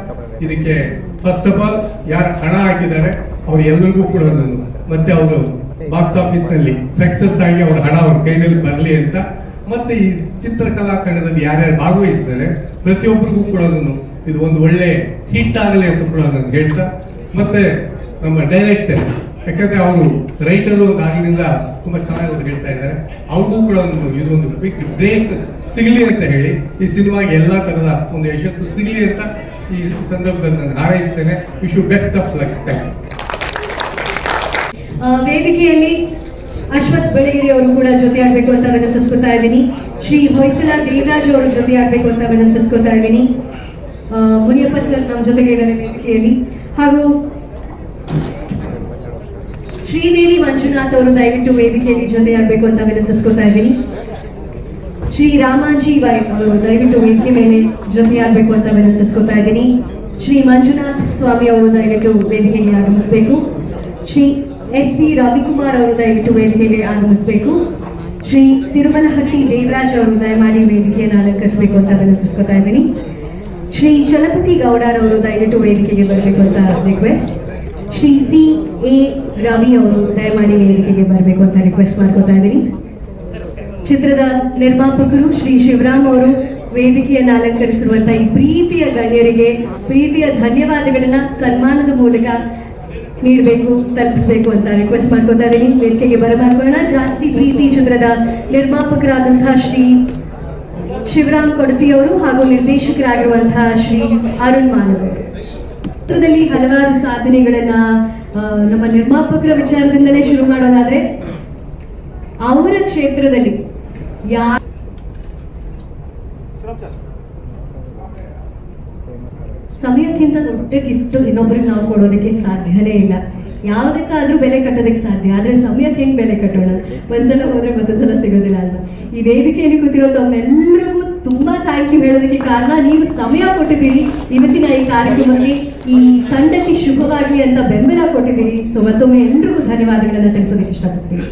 ಇದಕ್ಕೆ ಫಸ್ಟ್ ಆಫ್ ಆಲ್ ಯಾರು ಹಣ ಹಾಕಿದ್ದಾರೆ ಅವ್ರು ಎಲ್ಲರಿಗೂ ಕೂಡ ನಾನು ಮತ್ತೆ ಅವರು ಬಾಕ್ಸ್ ಆಫೀಸ್ನಲ್ಲಿ ಸಕ್ಸಸ್ ಆಗಿ ಅವ್ರ ಹಣ ಅವ್ರ ಕೈನಲ್ಲಿ ಬರಲಿ ಅಂತ. ಮತ್ತೆ ಈ ಚಿತ್ರಕಲಾ ತಂಡದಲ್ಲಿ ಯಾರ್ಯಾರು ಭಾಗವಹಿಸ್ತಾರೆ ಪ್ರತಿಯೊಬ್ಬರಿಗೂ ಕೂಡ ಅದನ್ನು ಇದು ಒಂದು ಒಳ್ಳೆ ಹಿಟ್ ಆಗಲಿ ಅಂತ ಕೂಡ ನಾನು ಹೇಳ್ತಾ. ಮತ್ತೆ ನಮ್ಮ ಡೈರೆಕ್ಟರ್ ಯಾಕಂದ್ರೆ ಅವರು ರೈಟರು ಆಗಿನಿಂದ ತುಂಬಾ ಚೆನ್ನಾಗಿ ಅವ್ರು ಹೇಳ್ತಾ ಇದ್ದಾರೆ. ಅವ್ರಿಗೂ ಕೂಡ ಒಂದು ಇದೊಂದು ಬಿಗ್ ಬ್ರೇಕ್ ಸಿಗಲಿ ಅಂತ ಹೇಳಿ ಈ ಸಿನಿಮಾಗೆ ಎಲ್ಲಾ ತರದ ಒಂದು ಯಶಸ್ಸು ಸಿಗಲಿ ಅಂತ ಈ ಸಂದರ್ಭದಲ್ಲಿ ನಾನು ಹಾರೈಸ್ತೇನೆ. Wish you best of luck thank you ವೇದಿಕೆಯಲ್ಲಿ ಅಶ್ವಥ್ ಬೆಳಗಿರಿ ಅವರು ಕೂಡ ಜೊತೆಯಾಗಬೇಕು ಅಂತ ವಿನಂತಿಸ್ಕೊತಾ ಇದ್ದೀನಿ. ಶ್ರೀ ಹೊಯ್ಸಳ ದೇವರಾಜ್ ಅವರು ಜೊತೆಯಾಗಬೇಕು ಅಂತ ವಿನಂತಿಸ್ಕೊತಾ ಇದ್ದೀನಿ. ಮುನಿಯಪ್ಪ ಸರ್ ನಮ್ಮ ಜೊತೆಗೆ ಇದ್ದಾರೆ ವೇದಿಕೆಯಲ್ಲಿ. ಹಾಗೂ ಶ್ರೀದೇವಿ ಮಂಜುನಾಥ್ ಅವರು ದಯವಿಟ್ಟು ವೇದಿಕೆಯಲ್ಲಿ ಜೊತೆಯಾಗಬೇಕು ಅಂತ ವಿನಂತಿಸ್ಕೊತಾ ಇದ್ದೀನಿ. ಶ್ರೀ ರಾಮಾಂಜಿ ಬಾಯ್ ಅವರು ದಯವಿಟ್ಟು ವೇದಿಕೆ ಮೇಲೆ ಜೊತೆಯಾಗಬೇಕು ಅಂತ ವಿನಂತಿಸ್ಕೊತಾ ಇದ್ದೀನಿ. ಶ್ರೀ ಮಂಜುನಾಥ್ ಸ್ವಾಮಿ ಅವರು ದಯವಿಟ್ಟು ವೇದಿಕೆಗೆ ಆಗಮಿಸಬೇಕು. ಶ್ರೀ ಎಸ್ ಬಿ ರವಿಕುಮಾರ್ ಅವರು ದಯವಿಟ್ಟು ವೇದಿಕೆಗೆ ಆಗಮಿಸಬೇಕು. ಶ್ರೀ ತಿರುಮಲಹಟ್ಟಿ ದೇವರಾಜ್ ಅವರು ದಯಮಾಡಿ ವೇದಿಕೆಯನ್ನು ಅಲಂಕರಿಸಬೇಕು ಅಂತ ವಿನಂತಿಸ್ಕೊತಾ ಇದ್ದೀನಿ. ಶ್ರೀ ಚಲಪತಿ ಗೌಡರ್ ಅವರು ದಯವಿಟ್ಟು ವೇದಿಕೆಗೆ ಬರಬೇಕು ಅಂತ request Shri C A Ravi ಅವರು ದಯಮಾಡಿ ವೇದಿಕೆಗೆ ಬರಬೇಕು ಅಂತ ರಿಕ್ವೆಸ್ಟ್ ಮಾಡ್ಕೊತಾ ಇದ್ದೀನಿ. ಚಿತ್ರದ ನಿರ್ಮಾಪಕರು ಶ್ರೀ ಶಿವರಾಮ್ ಅವರು ವೇದಿಕೆಯನ್ನು ಅಲಂಕರಿಸಿರುವಂತಹ ಈ ಪ್ರೀತಿಯ ಗಣ್ಯರಿಗೆ, ಪ್ರೀತಿಯ ಧನ್ಯವಾದಗಳನ್ನ ಸನ್ಮಾನದ ಮೂಲಕ ನೀಡಬೇಕು, ತಲುಪಿಸಬೇಕು ಅಂತ ರಿಕ್ವೆಸ್ಟ್ ಮಾಡ್ಕೊತಾ ಇದ್ದೀನಿ. ವೇದಿಕೆಗೆ ಬರಮಾಡ್ಕೊಳ್ಳೋಣ ಜಾಸ್ತಿ ಪ್ರೀತಿ ಚಿತ್ರದ ನಿರ್ಮಾಪಕರಾದಂತಹ ಶ್ರೀ ಶಿವರಾಮ್ ಕೊಡತಿಯವರು ಹಾಗೂ ನಿರ್ದೇಶಕರಾಗಿರುವಂತಹ ಶ್ರೀ ಅರುಣ್ ಮಾನವ್ ಚಿತ್ರದಲ್ಲಿ ಹಲವಾರು ಸಾಧನೆಗಳನ್ನ ನಮ್ಮ ನಿರ್ಮಾಪಕರ ವಿಚಾರದಿಂದಲೇ ಶುರು ಮಾಡೋದಾದ್ರೆ, ಅವರ ಕ್ಷೇತ್ರದಲ್ಲಿ ಯಾ ಸಮಯಕ್ಕಿಂತ ದೊಡ್ಡ ಗಿಫ್ಟ್ ಇನ್ನೊಬ್ರಿಗೆ ನಾವು ಕೊಡೋದಕ್ಕೆ ಸಾಧ್ಯನೇ ಇಲ್ಲ. ಯಾವುದಕ್ಕಾದ್ರೂ ಬೆಲೆ ಕಟ್ಟೋದಕ್ಕೆ ಸಾಧ್ಯ. ಆದ್ರೆ ಸಮಯಕ್ಕೆ ಹೆಂಗ್ ಬೆಲೆ ಕಟ್ಟೋಣ? ಒಂದ್ಸಲ ಹೋದ್ರೆ ಮತ್ತೊಂದ್ಸಲ ಸಿಗೋದಿಲ್ಲ ಅಲ್ವಾ? ಈ ವೇದಿಕೆಯಲ್ಲಿ ಕೂತಿರೋ ತಮ್ಮೆಲ್ಲರಿಗೂ ತುಂಬಾ ಥ್ಯಾಂಕ್ ಯು ಹೇಳೋದಕ್ಕೆ ಕಾರಣ, ನೀವು ಸಮಯ ಕೊಟ್ಟಿದ್ದೀರಿ. ಇವತ್ತಿನ ಈ ಕಾರ್ಯಕ್ರಮಕ್ಕೆ ಈ ತಂಡಕ್ಕೆ ಶುಭವಾಗಲಿ ಅಂತ ಬೆಂಬಲ ಕೊಟ್ಟಿದ್ದೀರಿ. ಸೊ ಮತ್ತೊಮ್ಮೆ ಎಲ್ರಿಗೂ ಧನ್ಯವಾದಗಳನ್ನ ತಿಳಿಸೋದಕ್ಕೆ ಇಷ್ಟಪಡ್ತೀನಿ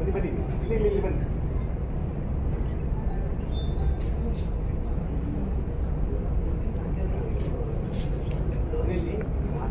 ಬನ್ನಿ ಬನ್ನಿ ಇಲ್ಲಿ ಇಲ್ಲಿ ಇಲ್ಲಿ ಬನ್ನಿ ಇಲ್ಲಿ ಮಾತಾಡ್ಲೇಬೇಕು ಆಧಾರ್ ಬಿಟ್ಟು ಸರ್ ನೀವು ಬನ್ನಿ ಸರ್ ನೀವು ಬನ್ನಿ ಸರ್ ನೀವು ಅವ್ರು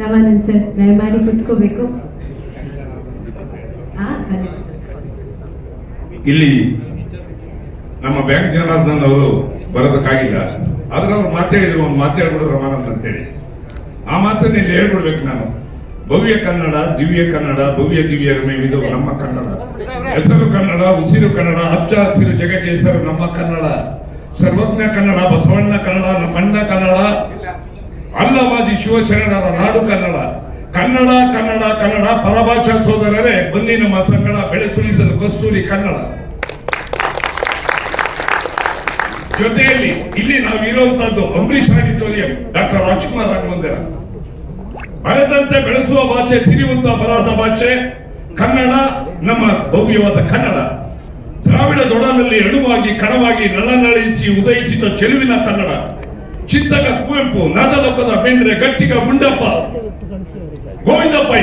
ರಾಮಾನಂದ್ ಸರ್, ದಯಮಾಡಿ ಕುತ್ಕೋಬೇಕು. ಇಲ್ಲಿ ನಮ್ಮ ಬ್ಯಾಂಕ್ ಜನಾರ್ದನ್ ಅವರು ಬರೋದಕ್ಕಾಗಿಲ್ಲ ಆದ್ರೆ ಅವ್ರು ಮಾತಾಡಿದ್ರು ಒಂದು ಮಾತಾಡ್ಬಿಡು ರಮಾನಂದ್ ಅಂತೇಳಿ. ಆ ಮಾತನ್ನ ಇಲ್ಲಿ ಹೇಳ್ಬಿಡ್ಬೇಕು ನಾನು. ಭವ್ಯ ಕನ್ನಡ, ದಿವ್ಯ ಕನ್ನಡ, ಭವ್ಯ ದಿವ್ಯ ಇದು ನಮ್ಮ ಕನ್ನಡ. ಹೆಸರು ಕನ್ನಡ, ಉಸಿರು ಕನ್ನಡ, ಹಚ್ಚ ಹಸಿರು ಜಗಕ್ಕೆ ಹೆಸರು ನಮ್ಮ ಕನ್ನಡ. ಸರ್ವಜ್ಞ ಕನ್ನಡ, ಬಸವಣ್ಣ ಕನ್ನಡ, ನಮ್ಮಣ್ಣ ಕನ್ನಡ. ಅಲ್ಲವಾದಿ ಶಿವಶರಣರ ನಾಡು ಕನ್ನಡ. ಕನ್ನಡ ಕನ್ನಡ ಕನ್ನಡ ಪರಭಾಷಾ ಸೋದರರೇ, ಬನ್ನಿ ನಮ್ಮ ಸಂಗಡ ಬೆಳೆಸುಳಿಸಲು ಕಸ್ತೂರಿ ಕನ್ನಡ. ಜೊತೆಯಲ್ಲಿ ಇಲ್ಲಿ ನಾವು ಇರುವಂತಹದ್ದು ಅಂಬರೀಷ್ ಆಡಿಟೋರಿಯಂ, ಡಾಕ್ಟರ್ ರಾಜ್ಕುಮಾರ್ ರಾಘವಂದಿರ ಬರೆದಂತೆ ಬೆಳೆಸುವ ಭಾಷೆ ಸಿರಿವಂತ ಬರದ ಭಾಷೆ, ಕನ್ನಡ, ನಮ್ಮ ಭವ್ಯವಾದ ಕನ್ನಡ. ದ್ರಾವಿಡ ದೊಡಲಲ್ಲಿ ಅಣುವಾಗಿ, ಕಣವಾಗಿ ನಳನಳಿಸಿ ಉದಯಿಸಿದ ಚೆಲುವಿನ ಕನ್ನಡ. ಚಿಂತಕ ಕುವೆಂಪು ನಾದಲೋಕದ ಬೇಂದ್ರೆ ಗಟ್ಟಿಗ ಮುಂಡಪ್ಪ ಗೋವಿಂದ ಪೈ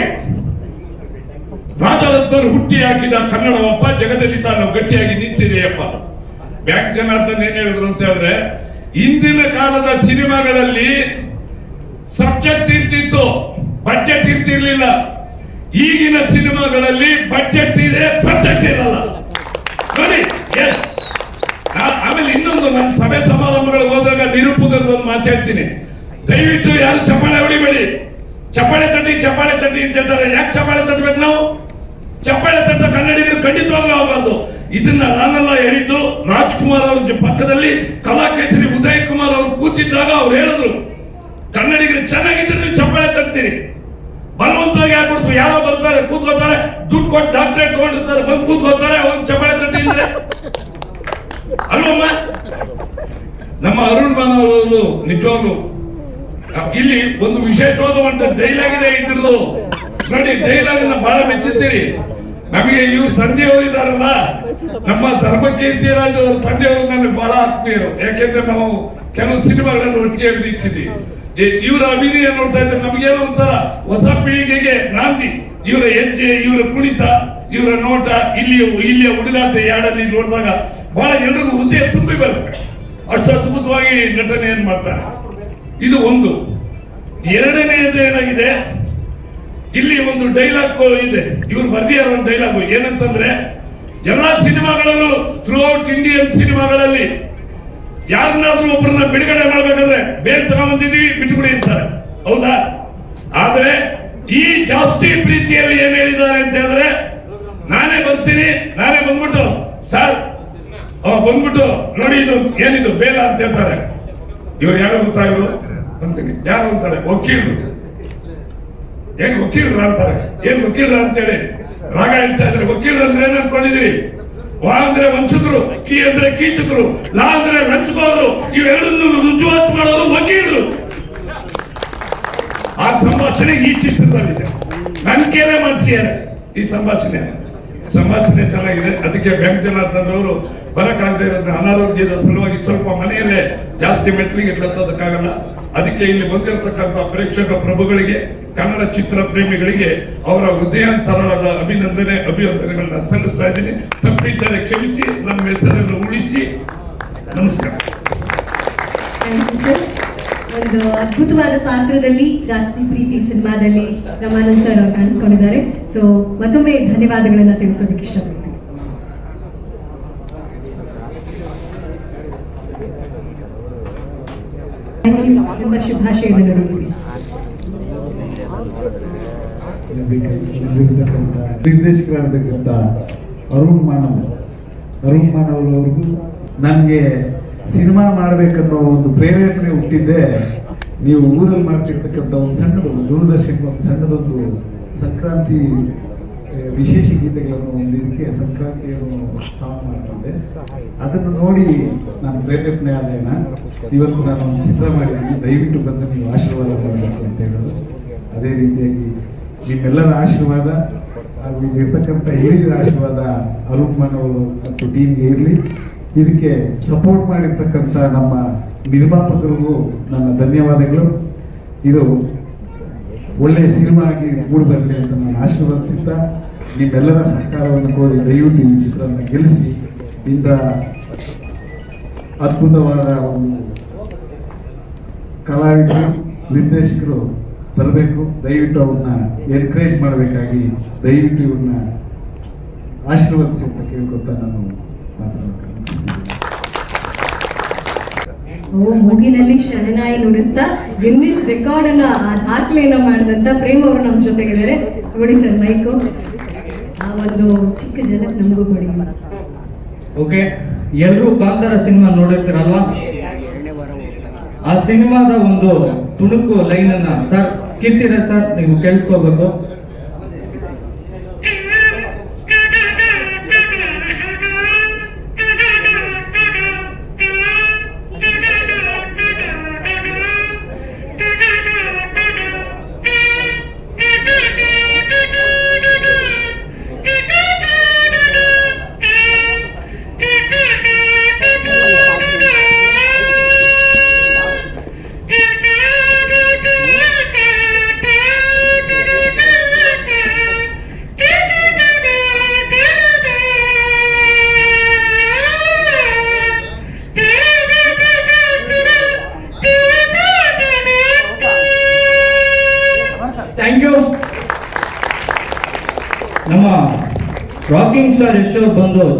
ರಾಜರತ್ನರು ಹುಟ್ಟಿ ಹಾಕಿದ ಕನ್ನಡವಪ್ಪ, ಜಗದಲ್ಲಿ ತಾನು ಗಟ್ಟಿಯಾಗಿ ನಿಂತಿದೆಯಪ್ಪ. ಬ್ಯಾಂಕ್ ಜನಾರ್ದನ್ ಏನ್ ಹೇಳಿದ್ರು ಅಂತ ಹೇಳಿದ್ರೆ, ಇಂದಿನ ಕಾಲದ ಸಿನಿಮಾಗಳಲ್ಲಿ ಸಬ್ಜೆಕ್ಟ್ ಇರ್ತಿತ್ತು ಬಜೆಟ್ ಇರ್ತಿರ್ಲಿಲ್ಲ. ಈಗಿನ ಸಿನಿಮಾಗಳಲ್ಲಿ ಬಜೆಟ್ ಇದೆ, ಸಬ್ಜೆಕ್ಟ್ ಇರಲ್ಲ. ನೋಡಿ yes. ನನ್ನ ಸಭೆ ಸಮಾರಂಭಗಳಿಗೆ ಹೋದಾಗ ನಿರೂಪಕರು ಒಂದು ಮಾತಾಡ್ತೀನಿ ದಯವಿಟ್ಟು ಯಾರು ಚಪ್ಪಾಳೆ ಹೊಡಿಬೇಡಿ. ಚಪ್ಪಾಳೆ ತಟ್ಟಿ ಚಪ್ಪಾಳೆ ತಟ್ಟಿ ಅಂತ ಹೇಳ್ತಾರೆ. ಯಾಕೆ ಚಪ್ಪಾಳೆ ತಟ್ಟಬೇಕು ನಾವು? ಚಪ್ಪಾಳೆ ತಟ್ಟ ಕನ್ನಡಿಗರು ಖಂಡಿತವಾಗ್ಲೂ ಆಗಬಾರ್ದು. ಇದನ್ನ ನಾನೆಲ್ಲ ಹೇಳಿದ್ದು, ರಾಜ್ಕುಮಾರ್ ಅವ್ರ ಪಕ್ಕದಲ್ಲಿ ಕಲಾಕೇಸರಿ ಉದಯ್ ಕುಮಾರ್ ಅವರು ಕೂತಿದ್ದಾಗ ಅವ್ರು ಹೇಳಿದ್ರು, ಕನ್ನಡಿಗರು ಚೆನ್ನಾಗಿದ್ರೆ ನೀವು ಚಪ್ಪಾಳೆ ತಟ್ತೀರಿ. ಬಲವಂತವಾಗಿ ಯಾರು ಕೊಡ್ತೀವಿ ಯಾರೋ ಬರ್ತಾರೆ, ಕೂತ್ಕೋತಾರೆ, ದುಡ್ಡು ಕೊಟ್ಟು ಡಾಕ್ಟ್ರೇಟ್ ತಗೊಂಡಿರ್ತಾರೆ, ಬಂದು ಕೂತ್ಕೋತಾರೆ, ಅವ್ರು ಚಪ್ಪಾಳೆ ತಟ್ಟಿ ಅಂದ್ರೆ. ಅಲ್ವಮ್ಮ ನಮ್ಮ ಅರುಣ್ ಬಾನವರು ನಿಜವನು ಇಲ್ಲಿ ಒಂದು ವಿಶೇಷವಾದ ಜೈಲಾಗಿದೆ ಇದೆ ಇದ್ರದ್ದು. ನೋಡಿ ಡೈಲಾಗ್ ಬಹಳ ಮೆಚ್ಚುತ್ತೀರಿ ನಮಗೆ ಇವ್ರು ತಂದೆಯವರು ಹೋಗಿದ್ದಾರಲ್ಲ ನಮ್ಮ ಧರ್ಮಕೀರ್ತಿ ರಾಜ್ ಅವರ ತಂದೆಯವರು ನನಗೆ ಬಹಳ ಆತ್ಮೀಯರು. ಯಾಕೆಂದ್ರೆ ನಾವು ಕೆಲವು ಸಿನಿಮಾಗಳನ್ನು ಒಟ್ಟಿಗೆ ಅಭಿನಯಿಸಿದ್ವಿ. ಇವರ ಅಭಿನಯ ನೋಡ್ತಾ ಇದ್ರೆ ನಮಗೇನೋ ಒಂಥರ ಹೊಸ ಪೀಳಿಗೆಗೆ ನಾಂದಿ. ಇವರ ಹೆಜ್ಜೆ, ಇವರ ಕುಣಿತ, ಇವರ ನೋಟ ಇಲ್ಲಿ ಇಲ್ಲಿಯ ಉಡಿದಾಟ ಯಾಡಲ್ಲಿ ನೋಡಿದಾಗ ಬಹಳ ಎಲ್ರಿಗೂ ಹೃದಯ ತುಂಬಿ ಬರುತ್ತೆ. ಅಷ್ಟು ಅದ್ಭುತವಾಗಿ ನಟನೆಯನ್ನು ಮಾಡ್ತಾರೆ. ಇದು ಒಂದು. ಎರಡನೆಯದು ಏನಾಗಿದೆ? ಇಲ್ಲಿ ಒಂದು ಡೈಲಾಗ್ ಇದೆ. ಇವರು ಬರ್ದಿಯಾರ ಒಂದು ಡೈಲಾಗ್ ಏನಂತಂದ್ರೆ, ಎಲ್ಲಾ ಸಿನಿಮಾಗಳಲ್ಲೂ ಥ್ರೂ ಔಟ್ ಇಂಡಿಯನ್ ಸಿನಿಮಾಗಳಲ್ಲಿ ಯಾರನ್ನಾದ್ರೂ ಒಬ್ಬರನ್ನ ಬಿಡುಗಡೆ ಮಾಡಬೇಕಾದ್ರೆ ಬೇರೆ ತಗೊಂಬಂದಿದೀವಿ ಬಿಟ್ಬಿಡಿ ಅಂತಾರೆ. ಹೌದಾ? ಆದ್ರೆ, ಈ ಜಾಸ್ತಿ ಪ್ರೀತಿಯಲ್ಲಿ ಏನ್ ಹೇಳಿದ್ದಾರೆ ಅಂತ ಹೇಳಿದ್ರೆ, ನಾನೇ ಬರ್ತೀನಿ, ನಾನೇ ಬಂದ್ಬಿಟ್ಟು, ಸರ್ ಅವ ಬಂದ್ಬಿಟ್ಟು ನೋಡಿ ಇದು ಏನಿದು ಬೇಡ ಅಂತ ಹೇಳ್ತಾರೆ. ಇವ್ರು ಯಾರು ಗೊತ್ತಾ ಇವರು? ಅಂತೀನಿ. ಯಾರು ಅಂತಾರೆ? ವಕೀಲರು. ಏನ್ ವಕೀಲರ ಅಂತಾರೆ? ಏನ್ ವಕೀಲರ ಅಂತೇಳಿ ರಾಗ ಹೇಳ್ತಾ ಇದ್ರೆ ವಕೀಲರು ಅಂದ್ರೆ ಏನ್ ಅನ್ಕೊಂಡಿದ್ದೀರಿ? ವಾ ಅಂದ್ರೆ ವಂಚಿತರು, ಕಿ ಅಂದ್ರೆ ಕೀಚಕರು, ಲಾ ಅಂದ್ರೆ ರಂಚಕೋರು ಇವೆರಡನ್ನು ರುಜುವಾತು ಮಾಡೋದು ವಕೀಲರು. ಆ ಸಂಭಾಷಣೆ ಈ ಚಿತ್ರದಲ್ಲಿದೆ. ನನ್ ಕೇರೆ ಮಾಡಿಸಿದ್ದಾರೆ ಈ ಸಂಭಾಷಣೆ ಸಂಭಾಷಣೆ ಚೆನ್ನಾಗಿದೆ. ಅದಕ್ಕೆ ಬ್ಯಾಂಕ್ ಜನಾರ್ದನ್ ಅವರು ಬರಕ್ಕಾಗದೆ ಇರೋದ್ರ ಅನಾರೋಗ್ಯದ ಸಲುವಾಗಿ ಸ್ವಲ್ಪ ಮನೆಯಲ್ಲೇ ಜಾಸ್ತಿ ಮೆಟ್ಲಿಗೆ ಹತ್ತೋದಕ್ಕಾಗಲ್ಲ ಅದಕ್ಕೆ ಇಲ್ಲಿ ಬಂದಿರತಕ್ಕಂಥ ಪ್ರೇಕ್ಷಕ ಪ್ರಭುಗಳಿಗೆ, ಕನ್ನಡ ಚಿತ್ರ ಪ್ರೇಮಿಗಳಿಗೆ ಅವರ ಹೃದಯಾಂತರಳದ ಅಭಿನಂದನೆ, ಅಭಿನಂದನೆಗಳನ್ನ ಸಲ್ಲಿಸ್ತಾ ಇದ್ದೀನಿ. ತಪ್ಪಿದ್ದರೆ ಕ್ಷಮಿಸಿ, ನಮ್ಮ ಹೆಸರನ್ನು ಉಳಿಸಿ. ನಮಸ್ಕಾರ. ಒಂದು ಅದ್ಭುತವಾದ ಪಾತ್ರದಲ್ಲಿ ಜಾಸ್ತಿ ಪ್ರೀತಿ ಸಿನಿಮಾದಲ್ಲಿ ರಮಾನಂದ್ ಸರ್ ಅವರು ಕಾಣಿಸ್ಕೊಂಡಿದ್ದಾರೆ. ಸೊ ಮತ್ತೊಮ್ಮೆ ಧನ್ಯವಾದಗಳನ್ನ ತಿಳಿಸೋದಕ್ಕೆ ಇಷ್ಟಪಡ್ತೀನಿ. ಶುಭಾಶಯವನ್ನು ನೋಡಿ. ನಿರ್ದೇಶಕರಾಗಿರ್ತಕ್ಕಂಥ ಅರುಣ್ ಮಾನವ್. ಅರುಣ್ ಮಾನವ್ ಅವ್ರಿಗೂ ನನಗೆ ಸಿನಿಮಾ ಮಾಡಬೇಕನ್ನೋ ಒಂದು ಪ್ರೇರೇಪಣೆ ಹುಟ್ಟಿದ್ದೆ ನೀವು ಊರಲ್ಲಿ ಮಾಡ್ತಿರ್ತಕ್ಕಂಥ ಒಂದು ಸಣ್ಣದೊಂದು ದೂರದರ್ಶನ ಒಂದು ಸಣ್ಣದೊಂದು ಸಂಕ್ರಾಂತಿ ವಿಶೇಷ ಗೀತೆಗಳನ್ನು ಒಂದು ಇದಕ್ಕೆ ಸಂಕ್ರಾಂತಿಯನ್ನು ಸಾಂಗ್ ಮಾಡ್ತಿದ್ದೆ. ಅದನ್ನು ನೋಡಿ ನಾನು ಪ್ರೇರೇಪಣೆ ಆದೇನ? ಇವತ್ತು ನಾನು ಒಂದು ಚಿತ್ರ ಮಾಡಿದ್ದೀನಿ. ದಯವಿಟ್ಟು ಬಂದು ನೀವು ಆಶೀರ್ವಾದ ಮಾಡಬೇಕು ಅಂತ ಹೇಳೋದು. ಅದೇ ರೀತಿಯಾಗಿ ನಿಮ್ಮೆಲ್ಲರ ಆಶೀರ್ವಾದ ಹಾಗೂ ಇಲ್ಲಿರ್ತಕ್ಕಂಥ ಹಿರಿಯರ ಆಶೀರ್ವಾದ ಅರುಣ್ ಮನವರು ಮತ್ತು ಟೀಮ್ಗೆ ಇರಲಿ. ಇದಕ್ಕೆ ಸಪೋರ್ಟ್ ಮಾಡಿರ್ತಕ್ಕಂಥ ನಮ್ಮ ನಿರ್ಮಾಪಕರಿಗೂ ನನ್ನ ಧನ್ಯವಾದಗಳು. ಇದು ಒಳ್ಳೆಯ ಸಿನಿಮಾ ಆಗಿ ಅಂತ ನಾನು ಆಶೀರ್ವಾದಿಸುತ್ತಾ ನಿಮ್ಮೆಲ್ಲರ ಸಹಕಾರವನ್ನು ಕೋರಿ ದಯವಿಟ್ಟು ಈ ಚಿತ್ರವನ್ನು ಗೆಲ್ಲಿಸಿ ಇಂಥ ಅದ್ಭುತವಾದ ಒಂದು ಕಲಾವಿದರು, ನಿರ್ದೇಶಕರು ತರಬೇಕು. ದಯವಿಟ್ಟು ಅವ್ರನ್ನ ಎನ್ಕರೇಜ್ ಮಾಡಬೇಕಾಗಿ ದಯವಿಟ್ಟು ಇವ್ರನ್ನ ಆಶೀರ್ವದಿಸಿ ಅಂತ ಕೇಳ್ಕೊತಾ ನಾನು ಮಾತಾಡಬೇಕು ಮೂಗಿನಲ್ಲಿ ಶರಣಾಯಿ ನುಡಿಸ್ತಾ ಎಲ್ಲಿ ರೆಕಾರ್ಡ್ ಅನ್ನ ದಾಖಲೆಯನ್ನ ಮಾಡಿದಂತ ಪ್ರೇಮ್ ಅವರು ನಮ್ಮ ಜೊತೆಗಿದ್ದಾರೆ. ನೋಡಿ ಸರ್ ಮೈಕು ಆ ಒಂದು ಚಿಕ್ಕ ಜನ ನಮಗೂ ಕೊಡಿ. ಓಕೆ ಎಲ್ಲರೂ ಕಾಂತಾರ ಸಿನಿಮಾ ನೋಡಿರ್ತೀರಲ್ವಾ? ಆ ಸಿನಿಮಾದ ಒಂದು ತುಣುಕು ಲೈನ್ ಅನ್ನ ಸರ್, ಕೀರ್ತಿರ ಸರ್, ನೀವು ಕೇಳಿಸ್ಕೋಬೇಕು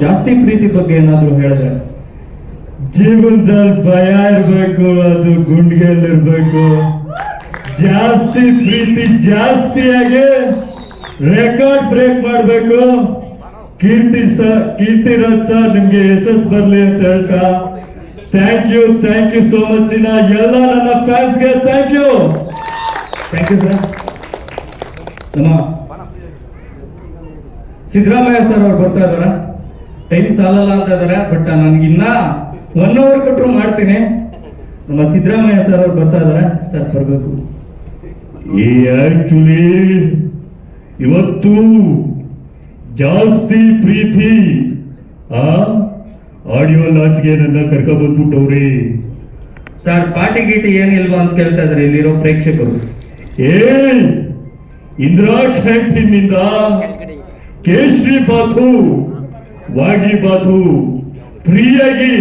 ಜಾಸ್ತಿ ಪ್ರೀತಿ ಬಗ್ಗೆ ಏನಾದ್ರು ಹೇಳಿದ್ರೆ? ಜೀವನದಲ್ಲಿ ಭಯ ಇರಬೇಕು ಅದು ಗುಂಡಿಗೆಯಲ್ಲಿ ಇರಬೇಕು ಜಾಸ್ತಿ ಪ್ರೀತಿ ಜಾಸ್ತಿಯಾಗಿ ರೆಕಾರ್ಡ್ ಬ್ರೇಕ್ ಮಾಡಬೇಕು. ಕೀರ್ತಿ ಸರ್ ಕೀರ್ತಿ ರಾಜ್ ಸರ್ ನಿಮ್ಗೆ ಯಶಸ್ ಬರ್ಲಿ ಅಂತ ಹೇಳ್ತಾ thank you thank you so much ಇನ್ನ ಎಲ್ಲ ನನ್ನ ಫ್ಯಾನ್ಸ್ಗೆ thank you thank you sir ನಮ್ಮ ಸಿದ್ದರಾಮಯ್ಯ ಸರ್ ಅವ್ರು ಬರ್ತಾ ಇದಾರ? ಟೈಮ್ ಸಾಲಲ್ಲ ಅಂತ ಇದಾರೆ ಬಟ್ ನನ್ಗಿನ್ನ ಒನ್ ಅವರ್ ಕೊಟ್ಟರು ಮಾಡ್ತೀನಿ. ನಮ್ಮ ಸಿದ್ದರಾಮಯ್ಯ ಸರ್ ಅವ್ರು ಬರ್ತಾ ಇದಾರೆ ಸರ್ ಬರ್ಬೇಕು. ಈ ಆಕ್ಚುಲಿ ಇವತ್ತು ಜಾಸ್ತಿ ಪ್ರೀತಿ ಆ ಆಡಿಯೋ ಲಾಂಚ್ಗೆ ನನ್ನ ಕರ್ಕ ಬಂದ್ಬಿಟ್ಟವ್ರಿ. ಸರ್ ಪಾಟಿ ಗೀಟಿ ಏನಿಲ್ವಾ ಅಂತ ಕೇಳ್ತಾ ಇದಾರೆ ಇಲ್ಲಿರೋ ಪ್ರೇಕ್ಷಕರು. ಏ ಇಂದಿರಾ ಕ್ಯಾಂಟೀನ್ನಿಂದ ಕೇಸರಿ ಬಾತು ವಾಗಿ ಬಾತು ಫ್ರೀಯಾಗಿ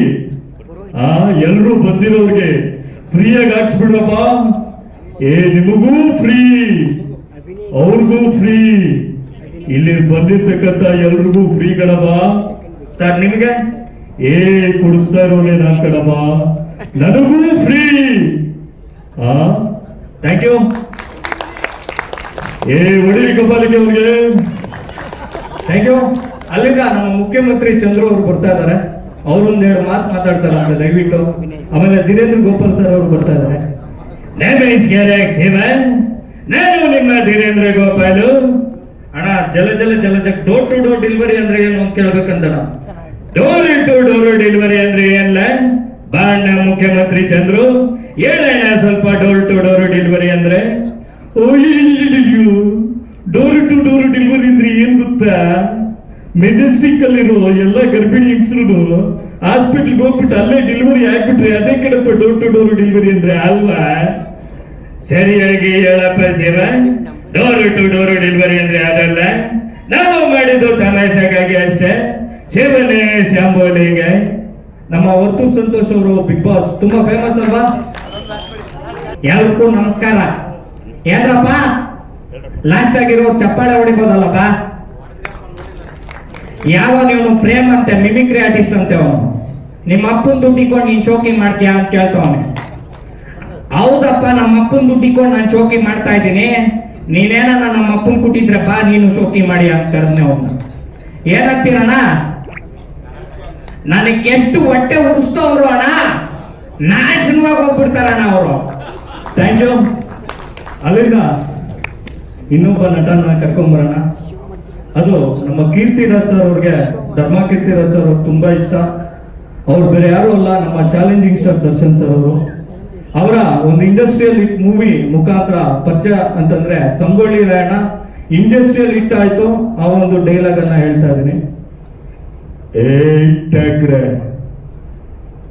ಆ ಎಲ್ರು ಬಂದಿರೋರಿಗೆ ಫ್ರೀಯಾಗಿ ಹಾಕ್ಸ್ಬಿಡ್ರಪ್ಪ. ಏ ನಿಮಗೂ ಫ್ರೀ. ಅವ್ರಿಗೂ ಫ್ರೀ. ಇಲ್ಲಿ ಬಂದಿರ್ತಕ್ಕಂತ ಎಲ್ರಿಗೂ ಫ್ರೀ ಕಣಪ್ಪ. ಸರ್ ನಿಮಗೆ? ಏ ಕೊಡಿಸ್ತಾ ಇರೋನೆ ನಾನ್ ಕಣಪ್ಪ. ನನಗೂ ಫ್ರೀ. ಆ? ಥ್ಯಾಂಕ್ ಯು ಏ ಒಡಿ ಕಪಾಲಿಗೆ ಅವ್ರಿಗೆ. ಥ್ಯಾಂಕ್ ಯು ಅಲ್ಲಿಂದ ನಮ್ಮ ಮುಖ್ಯಮಂತ್ರಿ ಚಂದ್ರು ಅವರು ಬರ್ತಾ ಇದ್ದಾರೆ ಅವರೊಂದ್ ಎರಡು ಮಾತು ಮಾತಾಡ್ತಾರೆ ಅಂತ ದಯವಿಟ್ಟು. ಆಮೇಲೆ ದಿನೇಂದ್ರ ಗೋಪಾಲ್ ಸರ್ ಅವರು ಬರ್ತಾ ಇದ್ದಾರೆ ನಾನು ನಿಮ್ಮ ಧೀರೇಂದ್ರ ಗೋಪಾಲು. ಅಣ್ಣ, ಜಲ ಜಲ ಜಲ ಜಕ್ ಡೋರ್ ಟು ಡೋರ್ ಡೆಲಿವರಿ ಅಂದ್ರೆ ಏನು ಅಂತ ಕೇಳ್ಬೇಕಂತ ಡೋರ್ ಟು ಡೋರ್ ಡೆಲಿವರಿ ಅಂದ್ರೆ ಏನಿಲ್ಲ ಬಾಣ್ಣ ಮುಖ್ಯಮಂತ್ರಿ ಚಂದ್ರು. ಹೇಳಣ್ಣ ಸ್ವಲ್ಪ ಡೋರ್ ಟು ಡೋರ್ ಡೆಲಿವರಿ ಅಂದ್ರೆ? ಡೋರ್ ಟು ಡೋರ್ ಡೆಲಿವರಿ ಅಂದ್ರೆ ಏನ್ ಗೊತ್ತಾ? ಮೆಜೆಸ್ಟಿಕ್ ಅಲ್ಲಿರೋ ಎಲ್ಲ ಗರ್ಭಿಣಿ ಹೆಂಗಸರು ಹಾಸ್ಪಿಟಲ್ಗೆ ಹೋಗ್ಬಿಟ್ಟು ಅಲ್ಲೇ ಡೆಲಿವರಿ ಆಗ್ಬಿಟ್ರೆ ಅದೇ ಕಡೆಪ್ಪ ಡೋರ್ ಟು ಡೋರ್ ಡೆಲಿವರಿ ಅಂದ್ರೆ ಅಲ್ವಾ? ಸರಿಯಾಗಿ ಹೇಳಪ್ಪ ಸೇವ ಡೋರ್ ಟು ಡೋರ್ ಡೆಲಿವರಿ ಅಂದ್ರೆ ಅದಲ್ಲ. ನಾವು ಮಾಡಿದ್ದು ತಮಾಷೆಗಾಗಿ ಅಷ್ಟೇ. ಸೇವನೆ ಶಾಂಬೋಲಿಗೆ ನಮ್ಮ ಹೊತ್ತು ಸಂತೋಷ್ ಅವರು ಬಿಗ್ ಬಾಸ್ ತುಂಬಾ ಫೇಮಸ್ ಅಲ್ವಾ? ಎಲ್ರಿಗೂ ನಮಸ್ಕಾರ. ಏನ್ರಪ್ಪ? ಲಾಸ್ಟ್ ಆಗಿರೋ ಚಪ್ಪಾಳೆ ಹೊಡಿಬೋದಲ್ಲಪ್ಪ? ಯಾವ ನೀವು ಪ್ರೇಮ್ ಅಂತೆ ಮಿಮಿಕ್ರಿ ಆರ್ಟಿಸ್ಟ್ ಅಂತೆ ಅವನು? ನಿಮ್ಮ ಅಪ್ಪನ ದುಡ್ಡಿಕೊಂಡು ನೀನ್ ಶೋಕಿ ಮಾಡ್ತೀಯಾ ಅಂತ ಕೇಳ್ತವನೆ ಹೌದಪ್ಪ, ನಮ್ಮ ಅಪ್ಪನ ದುಡ್ಡಿಕೊಂಡು ನಾನು ಶೋಕಿ ಮಾಡ್ತಾ ಇದ್ದೀನಿ. ನೀನೇನ ನಮ್ಮ ಅಪ್ಪನ್ ಬಾ, ನೀನು ಶೋಕಿ ಮಾಡಿ ಅಂತ ಕರೆದ್ನೆ ಅವನ್ನ ಏನಾಗ್ತೀರಣ್ಣ? ನನಗೆ ಎಷ್ಟು ಹೊಟ್ಟೆ ಅವರು ಅಣ್ಣ. ನಾಶನವಾಗಿ ಹೋಗ್ಬಿಡ್ತಾರಣ್ಣ ಅವರು. ಥ್ಯಾಂಕ್ ಯು ಅಲ್ಲಿಂದ ಇನ್ನೊಬ್ಬ ನಟನ ಕರ್ಕೊಂಬರೋಣ. ಅದು ನಮ್ಮ ಕೀರ್ತಿರಾಜ್ ಸರ್ ಅವ್ರಿಗೆ ಧರ್ಮ ಕೀರ್ತಿರಾಜ್ ಸರ್ ಅವ್ರಿಗೆ ತುಂಬಾ ಇಷ್ಟ. ಅವ್ರು ಬೇರೆ ಯಾರು ಅಲ್ಲ, ನಮ್ಮ ಚಾಲೆಂಜಿಂಗ್ ಸ್ಟಾರ್ ದರ್ಶನ್ ಸರ್ ಅವರು. ಅವರ ಒಂದು ಇಂಡಸ್ಟ್ರಿಯಲ್ ಹಿಟ್ ಮೂವಿ ಮುಖಾಂತರ ಪರಿಚಯ ಅಂತಂದ್ರೆ ಸಂಗೊಳ್ಳಿ ರಾಯಣ್ಣ ಇಂಡಸ್ಟ್ರಿಯಲ್ ಹಿಟ್ ಆಯ್ತು. ಆ ಒಂದು ಡೈಲಾಗ್ ಅನ್ನ ಹೇಳ್ತಾ ಇದೀನಿ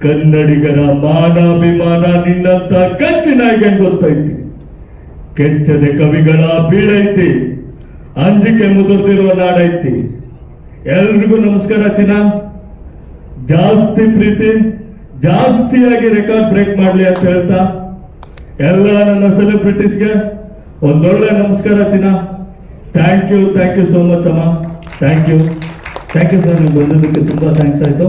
ಕನ್ನಡಿಗರ ಮಾನಾಭಿಮಾನ ನಿನ್ನಂತ ಕಚ್ಚಿನಾಗೆ ಗೊತ್ತೈತಿ. ಕೆಚ್ಚದೆ ಕವಿಗಳ ಬೀಡೈತಿ ಅಂಜಿಕೆ ಮುದುರ್ದಿರುವ ನಾಡೈತಿ. ಎಲ್ರಿಗೂ ನಮಸ್ಕಾರ ಚಿನ್ನ. ಜಾಸ್ತಿ ಪ್ರೀತಿ, ಜಾಸ್ತಿಯಾಗಿ ರೆಕಾರ್ಡ್ ಬ್ರೇಕ್ ಮಾಡ್ಲಿ ಅಂತ ಹೇಳ್ತಾ, ಎಲ್ಲ ನನ್ನ ಸೆಲೆಬ್ರಿಟೀಸ್ಗೆ ಒಂದೊಳ್ಳೆ ನಮಸ್ಕಾರ ಚಿನ್ನ. Thank you thank you so much ಅಮ್ಮ. Thank you thank you sir ನೀವು ಬಂದಿದ್ದಕ್ಕೆ ತುಂಬಾ ಥ್ಯಾಂಕ್ಸ್ ಆಯ್ತು.